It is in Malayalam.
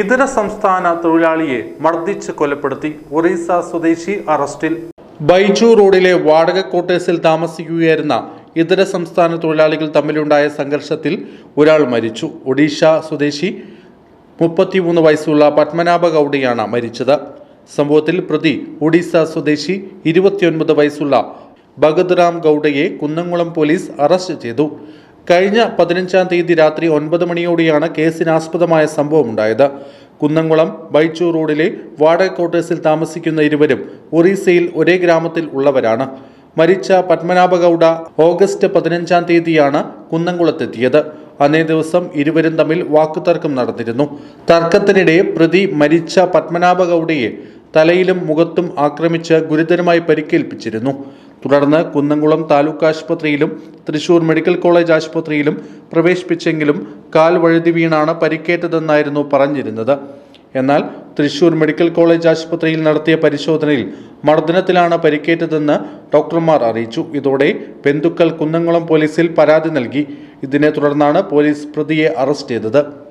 ഇതര സംസ്ഥാന തൊഴിലാളിയെ മർദ്ദിച്ച് കൊലപ്പെടുത്തി ഒറീസ സ്വദേശി അറസ്റ്റിൽ. ബൈജു റോഡിലെ വാടക ക്വാർട്ടേഴ്സിൽ താമസിക്കുകയായിരുന്ന ഇതര സംസ്ഥാന തൊഴിലാളികൾ തമ്മിലുണ്ടായ സംഘർഷത്തിൽ ഒരാൾ മരിച്ചു. ഒഡീഷ സ്വദേശി മുപ്പത്തിമൂന്ന് വയസ്സുള്ള പത്മനാഭ ഗൗഡയാണ് മരിച്ചത്. സംഭവത്തിൽ പ്രതി ഒഡീസ സ്വദേശി ഇരുപത്തിയൊൻപത് വയസ്സുള്ള ഭഗത് ഗൗഡയെ കുന്നംകുളം പോലീസ് അറസ്റ്റ് ചെയ്തു. കഴിഞ്ഞ പതിനഞ്ചാം തീയതി രാത്രി ഒൻപത് മണിയോടെയാണ് കേസിനാസ്പദമായ സംഭവമുണ്ടായത്. കുന്നംകുളം ബൈച്ചൂർ റോഡിലെ വാടക ക്വാർട്ടേഴ്സിൽ താമസിക്കുന്ന ഇരുവരും ഒറീസയിൽ ഒരേ ഗ്രാമത്തിൽ ഉള്ളവരാണ്. മരിച്ച പത്മനാഭഗൌഡ ഓഗസ്റ്റ് പതിനഞ്ചാം തീയതിയാണ് കുന്നംകുളത്തെത്തിയത്. അന്നേ ദിവസം ഇരുവരും തമ്മിൽ വാക്കുതർക്കം നടന്നിരുന്നു. തർക്കത്തിനിടെ പ്രതി മരിച്ച പത്മനാഭഗൌഡയെ തലയിലും മുഖത്തും ആക്രമിച്ച് ഗുരുതരമായി പരിക്കേൽപ്പിച്ചിരുന്നു. തുടർന്ന് കുന്നംകുളം താലൂക്ക് ആശുപത്രിയിലും തൃശൂർ മെഡിക്കൽ കോളേജ് ആശുപത്രിയിലും പ്രവേശിപ്പിച്ചെങ്കിലും കാൽ വഴുതി വീണാണ് പരിക്കേറ്റതെന്നായിരുന്നു പറഞ്ഞിരുന്നത്. എന്നാൽ തൃശൂർ മെഡിക്കൽ കോളേജ് ആശുപത്രിയിൽ നടത്തിയ പരിശോധനയിൽ മർദ്ദനത്തിലാണ് പരിക്കേറ്റതെന്ന് ഡോക്ടർമാർ അറിയിച്ചു. ഇതോടെ ബന്ധുക്കൾ കുന്നംകുളം പോലീസിൽ പരാതി നൽകി. ഇതിനെ തുടർന്നാണ് പോലീസ് പ്രതിയെ അറസ്റ്റ് ചെയ്തത്.